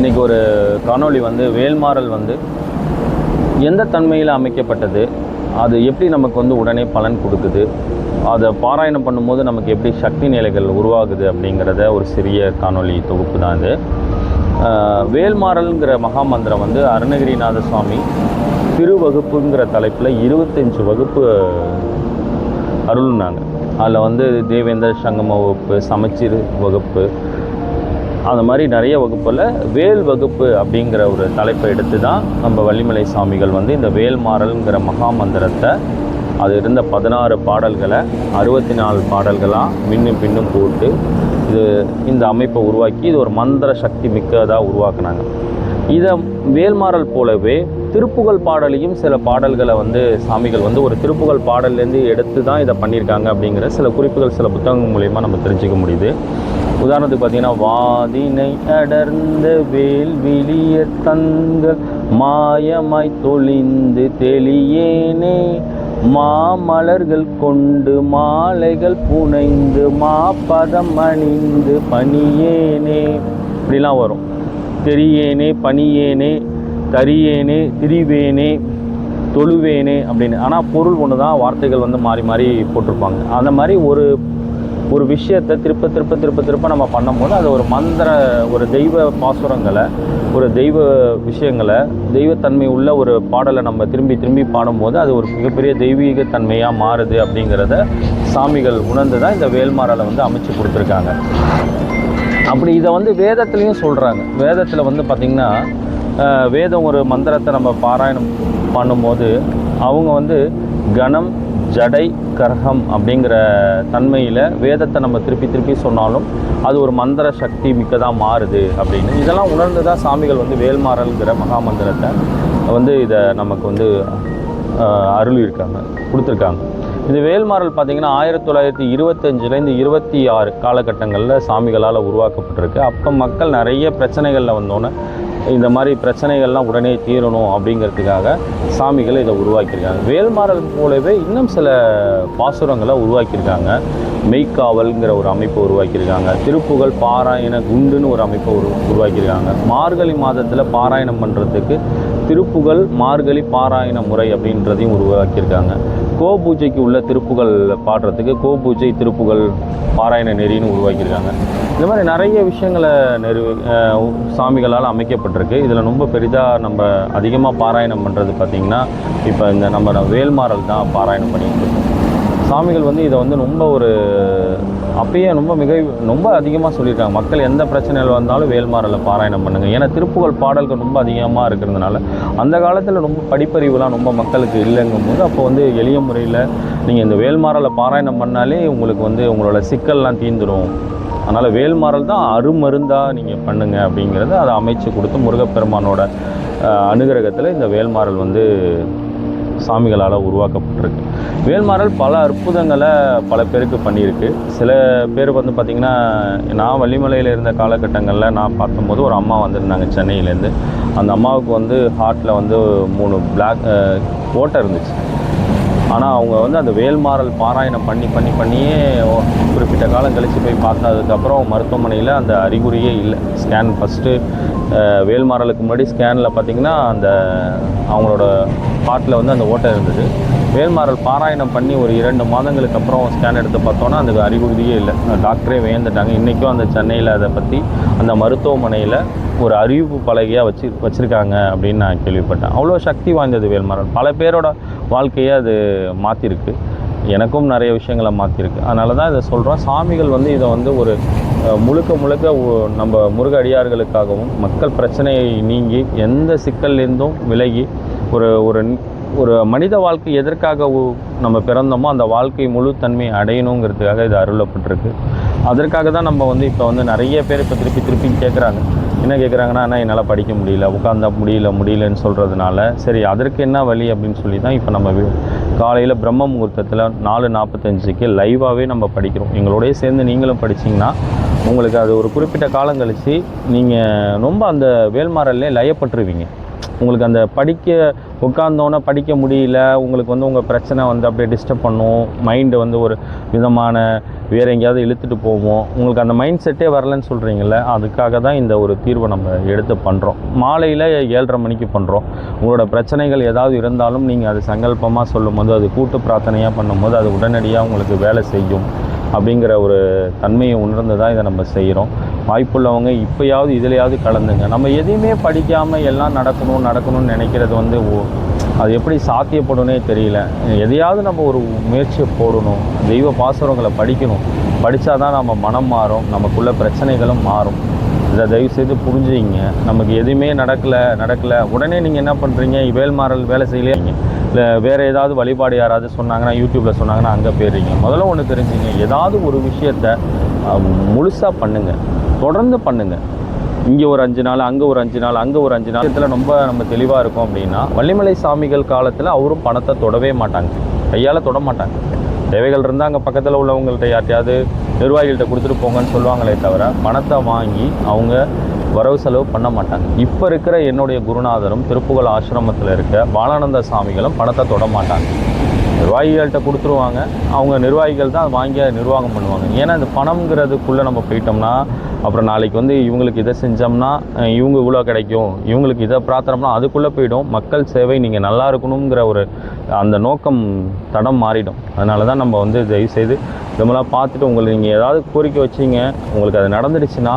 இன்றைக்கி ஒரு காணொளி வந்து வேல்மாறல் வந்து எந்த தன்மையில் அமைக்கப்பட்டது அது எப்படி நமக்கு வந்து உடனே பலன் கொடுக்குது அதை பாராயணம் பண்ணும்போது நமக்கு எப்படி சக்தி நிலைகள் உருவாகுது அப்படிங்கிறத ஒரு சிறிய காணொளி தொகுப்பு தான் இது. வேல்மாறல்ங்கிற மகாமந்திரம் வந்து அருணகிரிநாத சுவாமி திருவகுப்புங்கிற தலைப்பில் இருபத்தஞ்சு வகுப்பு அருள்னாங்க. அதில் வந்து தேவேந்திர சங்கம வகுப்பு சமச்சீர் வகுப்பு அந்த மாதிரி நிறைய வகுப்பில் வேல் வகுப்பு அப்படிங்கிற ஒரு தலைப்பை எடுத்து தான் நம்ம வள்ளிமலை சாமிகள் வந்து இந்த வேல்மாறல்ங்கிற மகாமந்திரத்தை அது இருந்த பதினாறு பாடல்களை அறுபத்தி நாலு பாடல்களாக மின்னும் பின்னும் போட்டு இது இந்த அமைப்பை உருவாக்கி இது ஒரு மந்திர சக்தி மிக்கதாக உருவாக்குனாங்க. இதை வேல்மாறல் போலவே திருப்புகழ் பாடலையும் சில பாடல்களை வந்து சாமிகள் வந்து ஒரு திருப்புகழ் பாடல்லேருந்து எடுத்து தான் இதை பண்ணியிருக்காங்க அப்படிங்கிற சில குறிப்புகள் சில புத்தகங்கள் மூலயமா நம்ம தெரிஞ்சுக்க முடியுது. உதாரணத்துக்கு பார்த்தீங்கன்னா வாதினை அடர்ந்த வேல் விழிய தங்கள் மாயமாய் தொழிந்து தெளியேனே. மாமலர்கள் கொண்டு மாலைகள் புனைந்து மாப்பதம் அணிந்து பணியேனே. இப்படிலாம் வரும். தெரியேனே பணியேனே தரியேனே திரிவேனே தொழுவேனே அப்படின்னு. ஆனால் பொருள் ஒன்று தான் வார்த்தைகள் வந்து மாறி மாறி போட்டிருப்பாங்க. அந்த மாதிரி ஒரு ஒரு விஷயத்தை திருப்ப திருப்ப திருப்ப திருப்ப நம்ம பண்ணும்போது அது ஒரு மந்திர ஒரு தெய்வ பாசுரங்களை ஒரு தெய்வ விஷயங்களை தெய்வத்தன்மை உள்ள ஒரு பாடலை நம்ம திரும்பி திரும்பி பாடும்போது அது ஒரு மிகப்பெரிய தெய்வீக தன்மையாக மாறுது அப்படிங்கிறத சாமிகள் உணர்ந்து தான் இந்த வேல்மாறலை வந்து அமைச்சு கொடுத்துருக்காங்க. அப்படி இதை வந்து வேதத்துலேயும் சொல்கிறாங்க வேதத்தில் வந்து பார்த்திங்கன்னா வேதம் ஒரு மந்திரத்தை நம்ம பாராயணம் பண்ணும்போது அவங்க வந்து கணம் ஜடை கரகம் அப்படிங்கிற தன்மையில் வேதத்தை நம்ம திருப்பி திருப்பி சொன்னாலும் அது ஒரு மந்திர சக்தி மிக்கதாக மாறுது அப்படின்னு. இதெல்லாம் உணர்ந்து தான் சாமிகள் வந்து வேல்மாறல்கிற மகாமந்திரத்தை வந்து இதை நமக்கு வந்து அருள் இருக்காங்க கொடுத்துருக்காங்க. இந்த வேல்மாறல் பார்த்தீங்கன்னா ஆயிரத்தி தொள்ளாயிரத்தி இருபத்தஞ்சிலேருந்து இருபத்தி ஆறு காலகட்டங்களில் சாமிகளால் உருவாக்கப்பட்டிருக்கு. அப்போ மக்கள் நிறைய பிரச்சனைகளில் வந்தோன்னே இந்த மாதிரி பிரச்சனைகள்லாம் உடனே தீரணும் அப்படிங்கிறதுக்காக சாமிகள் இதை உருவாக்கியிருக்காங்க. வேல்மாறல் போலவே இன்னும் சில பாசுரங்களை உருவாக்கியிருக்காங்க. மெய்க்காவல்ங்கிற ஒரு அமைப்பை உருவாக்கியிருக்காங்க. திருப்புகழ் பாராயண குண்டுன்னு ஒரு அமைப்பை உரு உருவாக்கியிருக்காங்க. மார்கழி மாதத்தில் பாராயணம் பண்ணுறதுக்கு திருப்புகழ் மார்கழி பாராயண முறை அப்படின்றதையும் உருவாக்கியிருக்காங்க. கோ பூஜைக்கு உள்ள திருப்புகள் பாடுறதுக்கு கோ பூஜை திருப்புகள் பாராயண நெறின்னு உருவாக்கியிருக்காங்க. இந்த மாதிரி நிறைய விஷயங்களை நெரு சாமிகளால் அமைக்கப்பட்டிருக்கு. இதில் ரொம்ப பெரிதாக நம்ம அதிகமாக பாராயணம் பண்ணுறது பார்த்திங்கன்னா இப்போ இந்த நம்ம வேல்மாறல் தான் பாராயணம் பண்ணிட்டு இருக்கோம். சாமிகள் வந்து இதை வந்து ரொம்ப ஒரு அப்பயே ரொம்ப மிக ரொம்ப அதிகமாக சொல்லியிருக்காங்க. மக்கள் எந்த பிரச்சனைகள் வந்தாலும் வேல்மாரில் பாராயணம் பண்ணுங்கள் ஏன்னா திருப்புகழ் பாடல்கள் ரொம்ப அதிகமாக இருக்கிறதுனால அந்த காலத்தில் ரொம்ப படிப்பறிவுலாம் ரொம்ப மக்களுக்கு இல்லைங்கும் போது அப்போ வந்து எளிய முறையில் நீங்கள் இந்த வேல்மாறலை பாராயணம் பண்ணாலே உங்களுக்கு வந்து உங்களோட சிக்கல்லாம் தீந்துடும் அதனால் வேல்மாறல் தான் அருமருந்தாக நீங்கள் பண்ணுங்க அப்படிங்கிறத அதை அமைச்சு கொடுத்து முருகப்பெருமானோட அனுகிரகத்தில் இந்த வேல்மாறல் வந்து சாமிகளால் உருவாக்கப்பட்டிருக்கு. வேல்மாறல் பல அற்புதங்களை பல பேருக்கு பண்ணியிருக்கு. சில பேர் வந்து பார்த்திங்கன்னா நான் வள்ளிமலையில் இருந்த காலகட்டங்களில் நான் பார்க்கும்போது ஒரு அம்மா வந்திருந்தாங்க சென்னையிலேருந்து. அந்த அம்மாவுக்கு வந்து ஹார்ட்டில் வந்து மூணு பிளாக் ஓட்டை இருந்துச்சு. ஆனால் அவங்க வந்து அந்த வேல்மாறல் பாராயணம் பண்ணி பண்ணி பண்ணியே குறிப்பிட்ட காலம் கழித்து போய் பார்த்ததுக்கப்புறம் மருத்துவமனையில் அந்த அறிகுறியே இல்லை. ஸ்கேன் ஃபஸ்ட்டு வேல்மாறலுக்கு முன்னாடி ஸ்கேனில் பார்த்தீங்கன்னா அந்த அவங்களோட பாட்டில் வந்து அந்த ஓட்டை இருந்தது. வேல்மாறல் பாராயணம் பண்ணி ஒரு இரண்டு மாதங்களுக்கு அப்புறம் ஸ்கேன் எடுத்து பார்த்தோன்னா அந்த அறிகுறியே இல்லை. டாக்டரே வேந்துட்டாங்க இன்றைக்கும் அந்த சென்னையில் அதை பற்றி அந்த மருத்துவமனையில் ஒரு அறிவிப்பு பலகையாக வச்சு வச்சுருக்காங்க அப்படின்னு நான் கேள்விப்பட்டேன். அவ்வளோ சக்தி வாய்ந்தது வேல்மாறல். பல பேரோட வாழ்க்கையை அது மாற்றிருக்கு எனக்கும் நிறைய விஷயங்களை மாற்றிருக்கு அதனால தான் இதை சொல்கிறோம் சாமிகள் வந்து இதை வந்து ஒரு முழுக்க முழுக்க நம்ம முருக அடியார்களுக்காகவும் மக்கள் பிரச்சனையை நீங்கி எந்த சிக்கல்லேருந்தும் விலகி ஒரு ஒரு ஒரு மனித வாழ்க்கை எதற்காக உ- நம்ம பிறந்தோமோ அந்த வாழ்க்கை முழு தன்மை அடையணுங்கிறதுக்காக இது அருளப்பட்டிருக்கு. அதற்காக தான் நம்ம வந்து இப்போ வந்து நிறைய பேர் இப்போ திருப்பி திருப்பி கேட்குறாங்க என்ன கேட்குறாங்கன்னா ஆனால் என்னால் படிக்க முடியல உட்காந்தா முடியல முடியலன்னு சொல்கிறதுனால சரி அதற்கு என்ன வழி? அப்படின்னு சொல்லி தான் இப்போ நம்ம காலையில் பிரம்ம முகூர்த்தத்தில் நாலு நாற்பத்தஞ்சுக்கு லைவாகவே நம்ம படிக்கிறோம். எங்களோடய சேர்ந்து நீங்களும் படிச்சிங்கன்னா உங்களுக்கு அது ஒரு குறிப்பிட்ட காலம் கழித்து நீங்கள் ரொம்ப அந்த வேல்மாரல்லே லயப்பட்டுருவீங்க. உங்களுக்கு அந்த படிக்க உட்காந்தோன்னே படிக்க முடியல உங்களுக்கு வந்து உங்கள் பிரச்சனை வந்து அப்படியே டிஸ்டர்ப் பண்ணும். மைண்டு வந்து ஒரு விதமான வேறு எங்கேயாவது இழுத்துட்டு போவோம் உங்களுக்கு அந்த மைண்ட் செட்டே வரலன்னு சொல்கிறீங்கள அதுக்காக தான் இந்த ஒரு தீர்வை நம்ம எடுத்து பண்ணுறோம் மாலையில் ஏழரை மணிக்கு பண்ணுறோம் உங்களோட பிரச்சனைகள் ஏதாவது இருந்தாலும் நீங்கள் அது சங்கல்பமாக சொல்லும்போது அது கூட்டு பிரார்த்தனையாக பண்ணும்போது அது உடனடியாக உங்களுக்கு வேலை செய்யும் அப்படிங்கிற ஒரு தன்மையை உணர்ந்து தான் இதை நம்ம செய்கிறோம் வாய்ப்புள்ளவங்க இப்போயாவது இதுலையாவது கலந்துங்க. நம்ம எதையுமே படிக்காமல் எல்லாம் நடக்கணும் நடக்கணும்னு நினைக்கிறது வந்து ஓ- அது எப்படி சாத்தியப்படும்னே தெரியல. எதையாவது நம்ம ஒரு முயற்சியை போடணும். தெய்வ பாசுரங்களை படிக்கணும். படித்தா தான் நம்ம மனம் மாறும் நமக்குள்ள பிரச்சனைகளும் மாறும். இதை தயவு செய்து புரிஞ்சுங்க நமக்கு எதுவுமே நடக்கலை நடக்கலை. உடனே நீங்கள் என்ன பண்ணுறீங்க வேல்மாறல் வேலை செய்யலைங்க இல்லை வேறு ஏதாவது வழிபாடு யாராவது சொன்னாங்கன்னா யூடியூப்பில் சொன்னாங்கன்னா அங்கே போயிடுறீங்க. முதல்ல ஒன்று தெரிஞ்சுங்க. ஏதாவது ஒரு விஷயத்த முழுசாக பண்ணுங்கள் தொடர்ந்து பண்ணுங்கள் இங்கே ஒரு அஞ்சு நாள் அங்கே ஒரு அஞ்சு நாள் அங்கே ஒரு அஞ்சு நாள். இதில் ரொம்ப நம்ம தெளிவாக இருக்கோம் அப்படின்னா வள்ளிமலை சாமிகள் காலத்தில் அவரும் பணத்தை தொடவே மாட்டாங்க. கையால் தொட மாட்டாங்க. தேவைகள் இருந்தால் அங்கே பக்கத்தில் உள்ளவங்கள்ட்ட யார்ட்டையாவது நிர்வாகிகள்கிட்ட கொடுத்துட்டு போங்கன்னு சொல்லுவாங்களே தவிர பணத்தை வாங்கி அவங்க வரவு செலவு பண்ண மாட்டாங்க. இப்போ இருக்கிற என்னுடைய குருநாதரும் திருப்புகழ் ஆசிரமத்தில் இருக்க பாலானந்த சாமிகளும் பணத்தை தொட மாட்டாங்க. நிர்வாகிகள்கிட்ட கொடுத்துருவாங்க. அவங்க நிர்வாகிகள் தான் அதை வாங்கி அதை நிர்வாகம் பண்ணுவாங்க. ஏன்னா இந்த பணம்ங்கிறதுக்குள்ளே நம்ம போயிட்டோம்னா அப்புறம் நாளைக்கு வந்து இவங்களுக்கு இதை செஞ்சோம்னா இவங்க இவ்வளோ கிடைக்கும். இவங்களுக்கு இதை பிரார்த்தனம்னா அதுக்குள்ளே போயிடும். மக்கள் சேவை நீங்கள் நல்லா இருக்கணுங்கிற ஒரு அந்த நோக்கம் தடம் மாறிடும். அதனால தான் நம்ம வந்து தயவு செய்து இதெல்லாம் பார்த்துட்டு உங்களுக்கு நீங்கள் ஏதாவது கோரிக்கை வச்சீங்க உங்களுக்கு அது நடந்துடுச்சுன்னா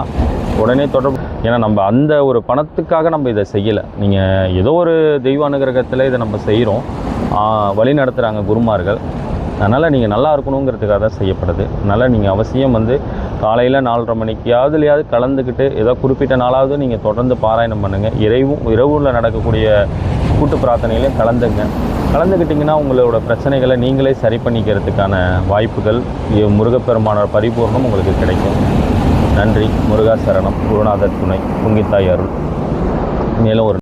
உடனே தொடர்பு. ஏன்னா நம்ம அந்த ஒரு பணத்துக்காக நம்ம இதை செய்யலை. நீங்கள் ஏதோ ஒரு தெய்வ அனுகிரகத்தில் இதை நம்ம செய்கிறோம். வழி நடத்துகிறாங்க குருமார்கள். அதனால் நீங்கள் நல்லா இருக்கணுங்கிறதுக்காக தான் செய்யப்படுது. அதனால் நீங்கள் அவசியம் வந்து காலையில் நாலரை மணிக்கு யாவதுலையாவது கலந்துக்கிட்டு ஏதோ குறிப்பிட்ட நாளாவது நீங்கள் தொடர்ந்து பாராயணம் பண்ணுங்கள் இறைவும் இரவுல நடக்கக்கூடிய கூட்டு பிரார்த்தனையிலையும் கலந்துங்க. கலந்துக்கிட்டிங்கன்னா உங்களோட பிரச்சனைகளை நீங்களே சரி பண்ணிக்கிறதுக்கான வாய்ப்புகள் முருகப்பெருமானோட பரிபூர்ணம் உங்களுக்கு கிடைக்கும். நன்றி. முருகா சரணம் குருநாதர் துணை. புங்கித்தாய் அருள். மேலும் ஒரு